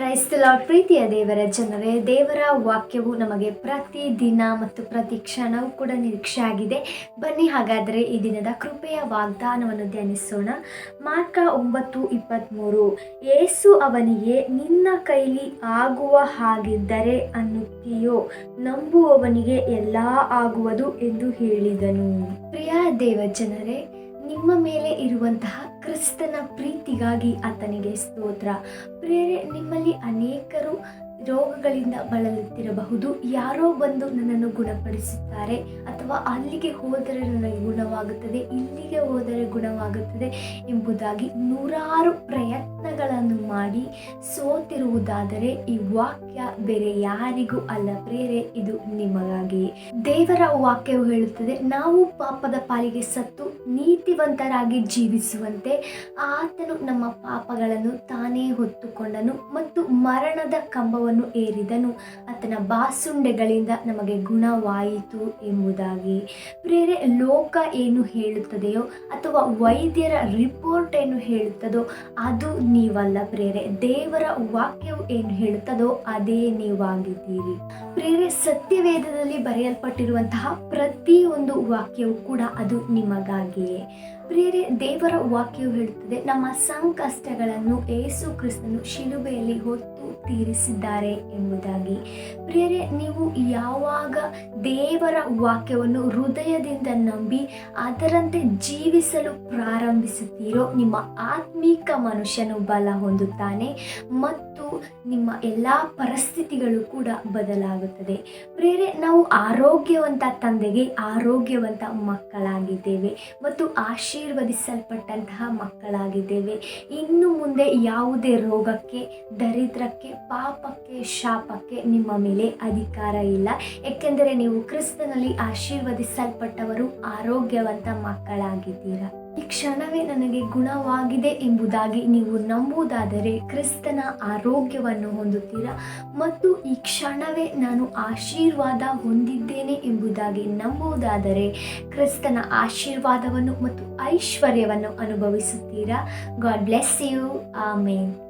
ಕ್ರೈಸ್ತಲ ಪ್ರೀತಿಯ ದೇವರ ಜನರೇ, ದೇವರ ವಾಕ್ಯವು ನಮಗೆ ಪ್ರತಿ ದಿನ ಮತ್ತು ಪ್ರತಿ ಕ್ಷಣವೂ ಕೂಡ ನಿರೀಕ್ಷೆ ಆಗಿದೆ ಬನ್ನಿ ಹಾಗಾದರೆ ಈ ದಿನದ ಕೃಪೆಯ ವಾಗ್ದಾನವನ್ನು ಧ್ಯಾನಿಸೋಣ. ಮಾರ್ಕ ಒಂಬತ್ತು ಇಪ್ಪತ್ತ್ಮೂರು ಏಸು ಅವನಿಗೆ, ನಿನ್ನ ಕೈಲಿ ಆಗುವ ಹಾಗಿದ್ದರೆ ಅನ್ನುತ್ತೀಯೋ? ನಂಬುವವನಿಗೆ ಎಲ್ಲ ಆಗುವುದು ಎಂದು ಹೇಳಿದನು. ಪ್ರಿಯ ದೇವ ಜನರೇ ನಿಮ್ಮ ಮೇಲೆ ಇರುವಂತಹ ಕ್ರಿಸ್ತನ ಪ್ರೀತಿಗಾಗಿ ಆತನಿಗೆ ಸ್ತೋತ್ರ. ಪ್ರಿಯರೇ ನಿಮ್ಮಲ್ಲಿ ಅನೇಕರು ರೋಗಗಳಿಂದ ಬಳಲುತ್ತಿರಬಹುದು. ಯಾರೋ ಬಂದು ನನ್ನನ್ನು ಗುಣಪಡಿಸುತ್ತಾರೆ ಅಥವಾ ಅಲ್ಲಿಗೆ ಹೋದರೆ ನನಗೆ ಗುಣವಾಗುತ್ತದೆ, ಇಲ್ಲಿಗೆ ಹೋದರೆ ಗುಣವಾಗುತ್ತದೆ ಎಂಬುದಾಗಿ ನೂರಾರು ಪ್ರಯತ್ನಗಳನ್ನು ಮಾಡಿ ಸೋತಿರುವುದಾದರೆ ಈ ವಾಕ್ಯ ಬೇರೆ ಯಾರಿಗೂ ಅಲ್ಲ. ಪ್ರೇರೆ, ಇದು ನಿಮಗಾಗಿಯೇ. ದೇವರ ವಾಕ್ಯವು ಹೇಳುತ್ತದೆ, ನಾವು ಪಾಪದ ಪಾಲಿಗೆ ಸತ್ತು ನೀತಿವಂತರಾಗಿ ಜೀವಿಸುವಂತೆ ಆತನು ನಮ್ಮ ಪಾಪಗಳನ್ನು ತಾನೇ ಹೊತ್ತುಕೊಂಡನು ಮತ್ತು ಮರಣದ ಕಂಬವನ್ನು ಏರಿದನು. ಆತನ ಬಾಸುಂಡೆಗಳಿಂದ ನಮಗೆ ಗುಣವಾಯಿತು ಎಂಬುದಾಗಿ. ಪ್ರೇರೆ, ಲೋಕ ಏನು ಹೇಳುತ್ತದೆಯೋ ಅಥವಾ ವೈದ್ಯರ ರಿಪೋರ್ಟ್ ಏನು ಹೇಳುತ್ತದೋ ಅದು ನೀವಲ್ಲ ಪ್ರೇರೆ. ದೇವರ ವಾಕ್ಯವು ಏನು ಹೇಳುತ್ತದೋ ಅದೇ ನೀವಾಗಿದ್ದೀರಿ. ಪ್ರೇರೆ, ಸತ್ಯವೇದದಲ್ಲಿ ಬರೆಯಲ್ಪಟ್ಟಿರುವಂತಹ ಪ್ರತಿಯೊಂದು ವಾಕ್ಯವು ಕೂಡ ಅದು ನಿಮಗಾಗಿಯೇ. ಪ್ರೇರೆ, ದೇವರ ವಾಕ್ಯವು ಹೇಳುತ್ತದೆ, ನಮ್ಮ ಸಂಕಷ್ಟಗಳನ್ನು ಏಸು ಕ್ರಿಸ್ತನು ಶಿಲುಬೆಯಲ್ಲಿ ಹೊತ್ತು ತೀರಿಸಿದ್ದಾರೆ. ಎಂಬುದಾಗಿ. ಪ್ರಿಯರೇ, ನೀವು ಯಾವಾಗ ದೇವರ ವಾಕ್ಯವನ್ನು ಹೃದಯದಿಂದ ನಂಬಿ ಅದರಂತೆ ಜೀವಿಸಲು ಪ್ರಾರಂಭಿಸುತ್ತೀರೋ, ನಿಮ್ಮ ಆತ್ಮೀಕ ಮನುಷ್ಯನು ಬಲ ಹೊಂದುತ್ತಾನೆ ಮತ್ತು ನಿಮ್ಮ ಎಲ್ಲ ಪರಿಸ್ಥಿತಿಗಳು ಕೂಡ ಬದಲಾಗುತ್ತದೆ. ಪ್ರೇರೆ ನಾವು ಆರೋಗ್ಯವಂತ ತಂದೆಗೆ ಆರೋಗ್ಯವಂತ ಮಕ್ಕಳಾಗಿದ್ದೇವೆ ಮತ್ತು ಆಶೀರ್ವದಿಸಲ್ಪಟ್ಟಂತಹ ಮಕ್ಕಳಾಗಿದ್ದೇವೆ. ಇನ್ನು ಮುಂದೆ ಯಾವುದೇ ರೋಗಕ್ಕೆ, ದರಿದ್ರಕ್ಕೆ, ಪಾಪಕ್ಕೆ ಶಾಪಕ್ಕೆ ನಿಮ್ಮ ಮೇಲೆ ಅಧಿಕಾರ ಇಲ್ಲ. ಏಕೆಂದರೆ ನೀವು ಕ್ರಿಸ್ತನಲ್ಲಿ ಆಶೀರ್ವದಿಸಲ್ಪಟ್ಟವರು, ಆರೋಗ್ಯವಂತ ಮಕ್ಕಳಾಗಿದ್ದೀರಾ? ಈ ಕ್ಷಣವೇ ನನಗೆ ಗುಣವಾಗಿದೆ ಎಂಬುದಾಗಿ ನೀವು ನಂಬುವುದಾದರೆ ಕ್ರಿಸ್ತನ ಆರೋಗ್ಯವನ್ನು ಹೊಂದುತ್ತೀರಾ? ಮತ್ತು ಈ ಕ್ಷಣವೇ ನಾನು ಆಶೀರ್ವಾದ ಹೊಂದಿದ್ದೇನೆ ಎಂಬುದಾಗಿ ನಂಬುವುದಾದರೆ ಕ್ರಿಸ್ತನ ಆಶೀರ್ವಾದವನ್ನು ಮತ್ತು ಐಶ್ವರ್ಯವನ್ನು ಅನುಭವಿಸುತ್ತೀರಾ? God bless you. ಆಮೇನ್.